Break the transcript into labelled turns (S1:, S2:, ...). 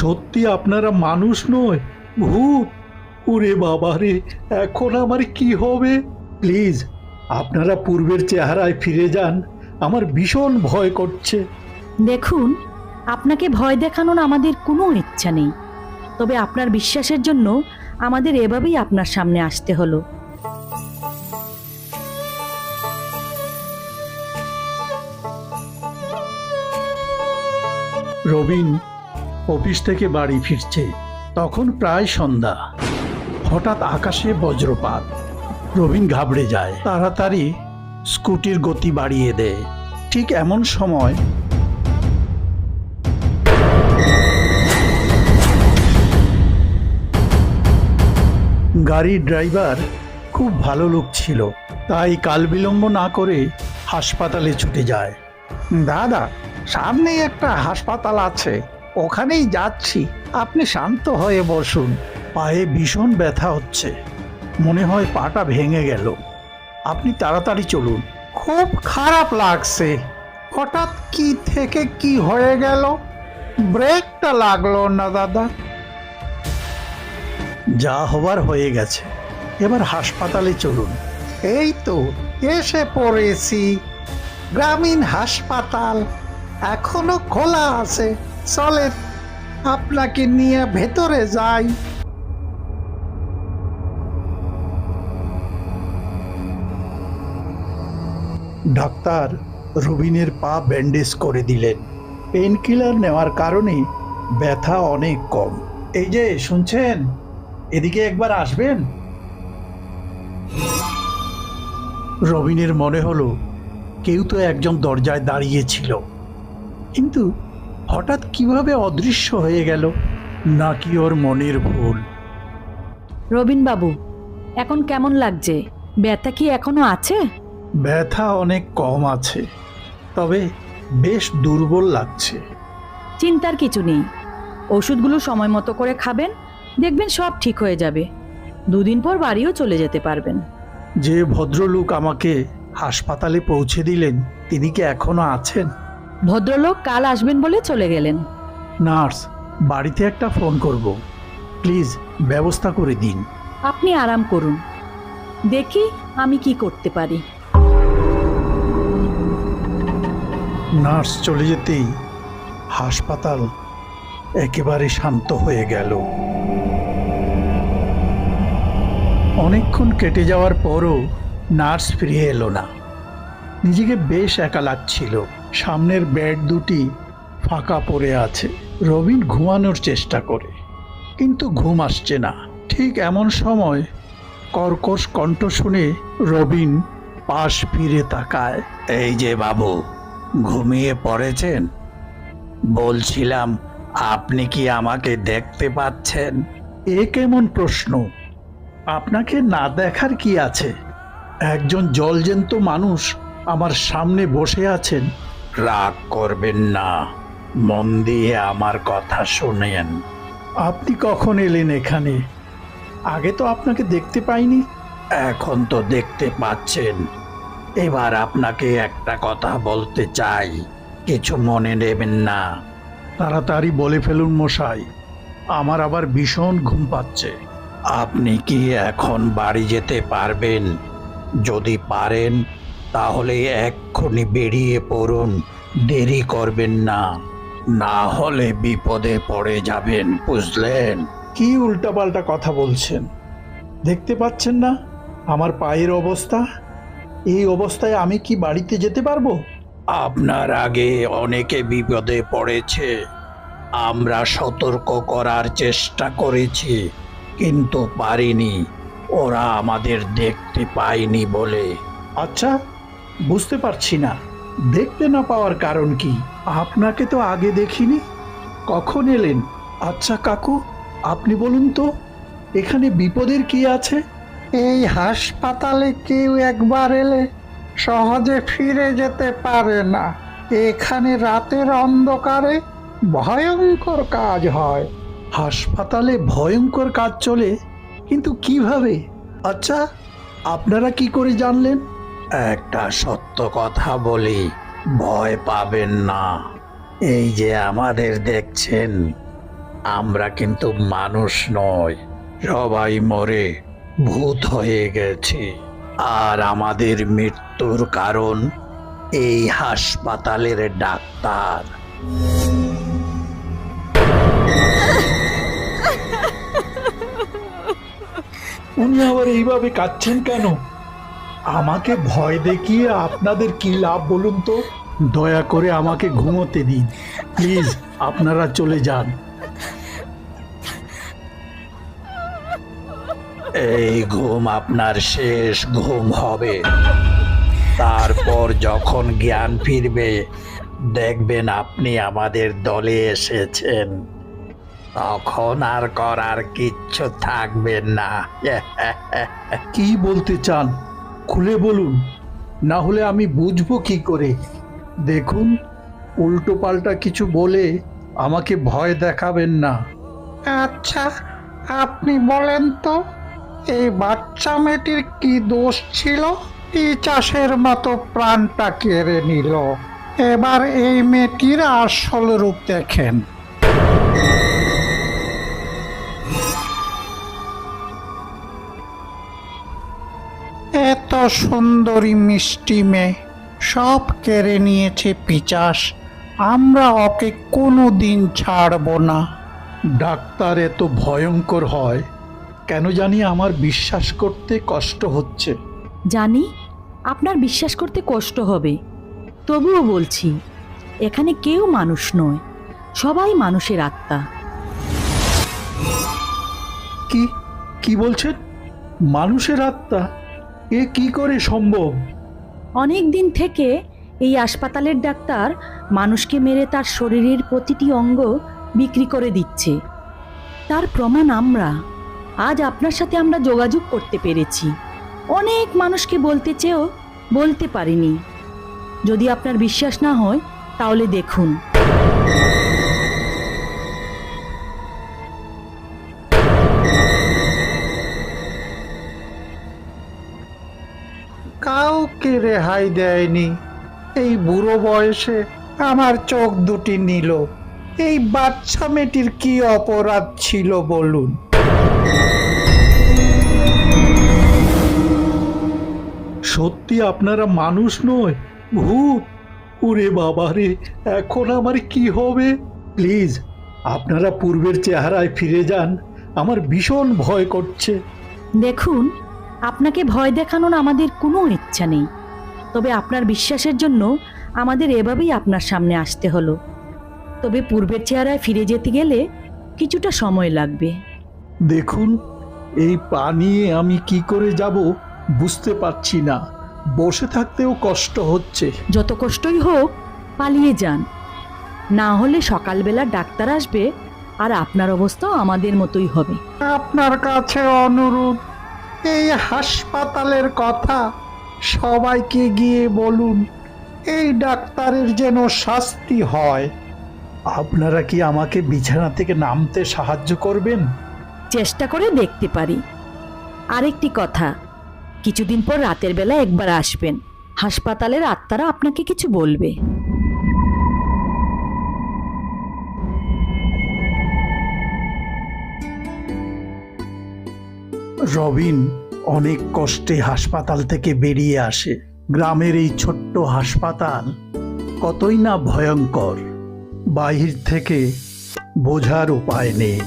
S1: সত্যি আপনারা মানুষ নয়? ভূত ওরে বাবা রে এখন আমার কি হবে? প্লিজ আপনারা পূর্বের চেহারায় ফিরে যান আমার ভীষণ ভয় করছে।
S2: দেখুন আপনাকে ভয় দেখানোর আমাদের কোনো ইচ্ছা নেই। তবে আপনার বিশ্বাসের জন্য আমাদের এভাবেই আপনার সামনে আসতে হলো।
S1: রবিন অফিস থেকে বাড়ি ফিরছে। তখন প্রায় সন্ধ্যা। হঠাৎ আকাশে বজ্রপাত। রবিন ঘাবড়ে যায়। তাড়াতাড়ি স্কুটির গতি বাড়িয়ে দেয়। ঠিক এমন সময় গাড়ির ড্রাইভার খুব ভালো লোক ছিল। তাই কাল বিলম্ব না করে হাসপাতালে ছুটে যায়।
S3: দাদা, সামনেই একটা হাসপাতাল আছে। ওখানেই যাচ্ছি। আপনি শান্ত হয়ে বসুন।
S1: পায়ে ভীষণ ব্যথা হচ্ছে। মনে হয় পাটা ভেঙে গেল। আপনি তাড়াতাড়ি চলুন।
S3: খুব খারাপ লাগছে। হঠাৎ কি থেকে কি হয়ে গেল? ব্রেকটা লাগল না, দাদা।
S1: যা হবার হয়ে গেছে। এবার হাসপাতালে চলুন।
S3: এই তো, এসে পড়েছি। গ্রামীণ হাসপাতাল এখনও খোলা আছে। চলেন আপনাকে নিয়ে ভেতরে যাই।
S1: ডাক্তার রুবিনের পা ব্যান্ডেজ করে দিলেন। পেন কিলার নেওয়ার কারণে ব্যথা অনেক কম। এই যে, শুনছেন? এদিকে একবার আসবেন? রবিনের মনে হলো, কেউ তো একজন দরজায় দাঁড়িয়েছিল কিন্তু হঠাৎ কীভাবে অদৃশ্য হয়ে গেল? নাকি ওর মনের ভুল?
S2: রবিন বাবু এখন কেমন লাগছে? ব্যথা কি এখনও আছে?
S1: ব্যথা অনেক কম আছে তবে বেশ দুর্বল লাগছে।
S2: চিন্তার কিছু নেই। ওষুধগুলো সময় মতো করে খাবেন দেখবেন সব ঠিক হয়ে যাবে। দুদিন পর বাড়িও চলে যেতে পারবেন।
S1: যে ভদ্রলোক আমাকে হাসপাতালে পৌঁছে দিলেন তিনি কি এখনও আছেন?
S2: ভদ্রলোক কাল আসবেন বলে চলে গেলেন।
S1: নার্স বাড়িতে একটা ফোন করব। প্লিজ ব্যবস্থা করে দিন।
S2: আপনি আরাম করুন। দেখি আমি কি করতে পারি।
S1: নার্স চলে যেতেই হাসপাতাল একেবারে শান্ত হয়ে গেল। অনেকক্ষণ কেটে যাওয়ার পরও নার্স ফিরে এলো না। নিজেকে বেশ একা লাগছিল। সামনের বেড দুটি ফাঁকা পড়ে আছে। রবিন ঘুমানোর চেষ্টা করে কিন্তু ঘুম আসছে না। ঠিক এমন সময় কর্কশ কণ্ঠ শুনে রবিন পাশ ফিরে তাকায়।
S4: এই যে বাবু ঘুমিয়ে পড়েছেন? বলছিলাম আপনি কি আমাকে দেখতে পাচ্ছেন?
S1: এ কেমন প্রশ্ন? আপনাকে না দেখার কি আছে? একজন জলজেন্ত মানুষ আমার সামনে বসে আছেন।
S4: রাগ করবেন না। মন দিয়ে আমার কথা শুনেন।
S1: আপনি কখন এলেন এখানে? আগে তো আপনাকে দেখতে পাইনি।
S4: এখন তো দেখতে পাচ্ছেন। এবার আপনাকে একটা কথা বলতে চাই। কিছু মনে নেবেন না।
S1: তাড়াতাড়ি বলে ফেলুন মশাই। আমার আবার ভীষণ ঘুম পাচ্ছে।
S4: আপনি কি এখন বাড়ি যেতে পারবেন? যদি পারেন তাহলে এক্ষুনি বেরিয়ে পড়ুন। দেরি করবেন না। না হলে বিপদে পড়ে যাবেন বুঝলেন?
S1: কি উল্টাপাল্টা কথা বলছেন? দেখতে পাচ্ছেন না? আমার পায়ের অবস্থা? এই অবস্থায় আমি কি বাড়িতে যেতে পারব?
S4: আপনার আগে অনেকে বিপদে পড়েছে। আমরা সতর্ক করার চেষ্টা করেছি কিন্তু পারিনি। ওরা আমাদের দেখতে পায়নি বলে।
S1: আচ্ছা বুঝতে পারছি না। দেখতে না পাওয়ার কারণ কি? আপনাকে তো আগে দেখিনি। কখন এলেন? আচ্ছা কাকু আপনি বলুন তো এখানে বিপদের কি আছে?
S3: এই হাসপাতালে কেউ একবার এলে সহজে ফিরে যেতে পারে না। এখানে রাতের অন্ধকারে ভয়ঙ্কর কাজ হয়।
S1: হাসপাতালে ভয়ঙ্কর কাজ চলে কিন্তু কীভাবে? আচ্ছা আপনারা কি করে জানলেন?
S4: একটা সত্য কথা বলি, ভয় পাবেন না। এই যে আমাদের দেখছেন, আমরা কিন্তু মানুষ নয়, সবাই মরে, ভূত হয়ে গেছে। আর আমাদের মৃত্যুর কারণ এই হাসপাতালের ডাক্তার।
S1: উনি আবার এইভাবে কাঁদছেন কেন? আমাকে ভয় দেখিয়ে আপনাদের কি লাভ বলুন তো? দয়া করে আমাকে ঘুমোতে দিন। প্লিজ আপনারা চলে যান।
S4: এই ঘুম আপনার শেষ ঘুম হবে। তারপর যখন জ্ঞান ফিরবে দেখবেন আপনি আমাদের দলে এসেছেন। তখন আর করার কিচ্ছু থাকবে না।
S1: কি বলতে চান? খুলে বলুন, না হলে আমি বুঝব কি করে? দেখুন, উল্টো পাল্টা কিছু বলে আমাকে ভয় দেখাবেন না।
S3: আচ্ছা আপনি বলেন তো, এই বাচ্চা মেয়েটির কি দোষ ছিল? এই চাষের মতো প্রাণটা কেড়ে নিল। এবার এই মেয়েটির আসল রূপ দেখেন। সুন্দরী মিষ্টি মেয়ে সব কেড়ে নিয়েছে পিচাস। আমরা ওকে কোনো দিন ছাড়বো না।
S1: ডাক্তার এত ভয়ঙ্কর হয় কেন জানি আমার বিশ্বাস করতে কষ্ট হচ্ছে।
S2: জানি আপনার বিশ্বাস করতে কষ্ট হবে। তবুও বলছি এখানে কেউ মানুষ নয় সবাই মানুষের আত্মা।
S1: কি কি বলছেন? মানুষের আত্মা? এ কি করে সম্ভব?
S2: অনেক দিন থেকে এই হাসপাতালের ডাক্তার মানুষকে মেরে তার শরীরের প্রতিটি অঙ্গ বিক্রি করে দিচ্ছে। তার প্রমাণ আমরা। আজ আপনার সাথে আমরা যোগাযোগ করতে পেরেছি। অনেক মানুষকে বলতে চেয়েও বলতে পারিনি। যদি আপনার বিশ্বাস না হয়, তাহলে দেখুন।
S3: কাউকে রেহাই দেয়নি। এই বুড়ো বয়সে আমার চোখ দুটি নিল। এই বাচ্চা মেয়েটির কি অপরাধ ছিল বলুন?
S1: সত্যি আপনারা মানুষ নয়? ভূত! ওরে বাবা রে এখন আমার কি হবে? প্লিজ আপনারা পূর্বের চেহারায় ফিরে যান। আমার ভীষণ ভয় করছে।
S2: দেখুন আপনাকে ভয় দেখানোর আমাদের কোনো ইচ্ছা নেই। তবে আপনার বিশ্বাসের জন্য আমাদের এভাবেই আপনার সামনে আসতে হলো। তবে পূর্বের চেহারায় ফিরে যেতে গেলে কিছুটা সময় লাগবে।
S1: দেখুন এই পা নিয়ে আমি কি করে যাব বুঝতে পারছি না। বসে থাকতেও কষ্ট হচ্ছে।
S2: যত কষ্টই হোক পালিয়ে যান। না হলে সকালবেলা ডাক্তার আসবে আর আপনার অবস্থাও আমাদের মতোই হবে।
S3: আপনার কাছে অনুরোধ। এই হাসপাতালের কথা সবাইকে গিয়ে বলুন, এই ডাক্তারের যেন শাস্তি হয়।
S1: আপনারা কি আমাকে বিছানা থেকে নামতে সাহায্য করবেন?
S2: চেষ্টা করে দেখতে পারি। আরেকটি কথা, কিছুদিন পর রাতের বেলা একবার আসবেন। হাসপাতালের আত্মারা আপনাকে কিছু বলবে।
S1: রবিন অনেক কষ্টে হাসপাতাল থেকে বেরিয়ে আসে। গ্রামের এই ছোট্ট হাসপাতাল কতই না ভয়ঙ্কর। বাহির থেকে বোঝার উপায় নেই।